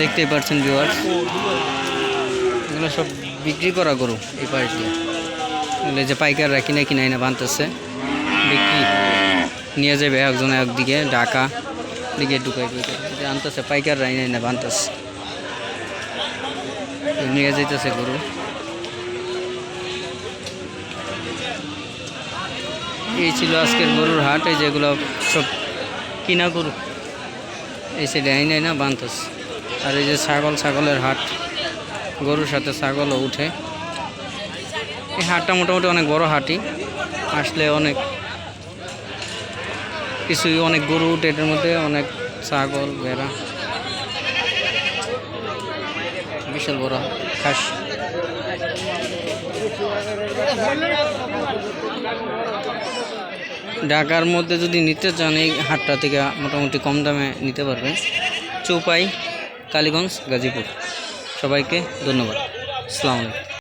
দেখতেই পাচ্ছেন ভিউয়ার এগুলো সব বিক্রি করা গরু এই পাশ। দিয়ে এগুলো যে পাইকাররা কিনে কিনে এনে বানতেছে, বিক্রি। নিয়ে যাবে একজন একদিকে, ঢাকা দিকে ঢুকাই ঢুকে যে আনতেছে, পাইকাররা এনে এনে বানতেছে। নিয়ে যাইতেছে গরু। এই ছিল আজকের গরুর হাট, এই যেগুলো সব কিনা গরু। এই সাইডে আইনে না বানতেছে। আর এই যে ছাগল, ছাগলের হাট। গরুর সাথে ছাগলও উঠে। এই হাটটা মোটামুটি অনেক বড় হাটই। আসলে অনেক কিছুই, অনেক গরু উঠে এটার মধ্যে, অনেক ছাগল, ভেড়া। বিশাল বড় খাস। ঢাকার মধ্যে যদি নিতে চান, এই হাটটা থেকে মোটামুটি কম দামে নিতে পারবেন। চৌপাই। কালীগঞ্জ গাজীপুর। সবাইকে ধন্যবাদ। আলাইকুম।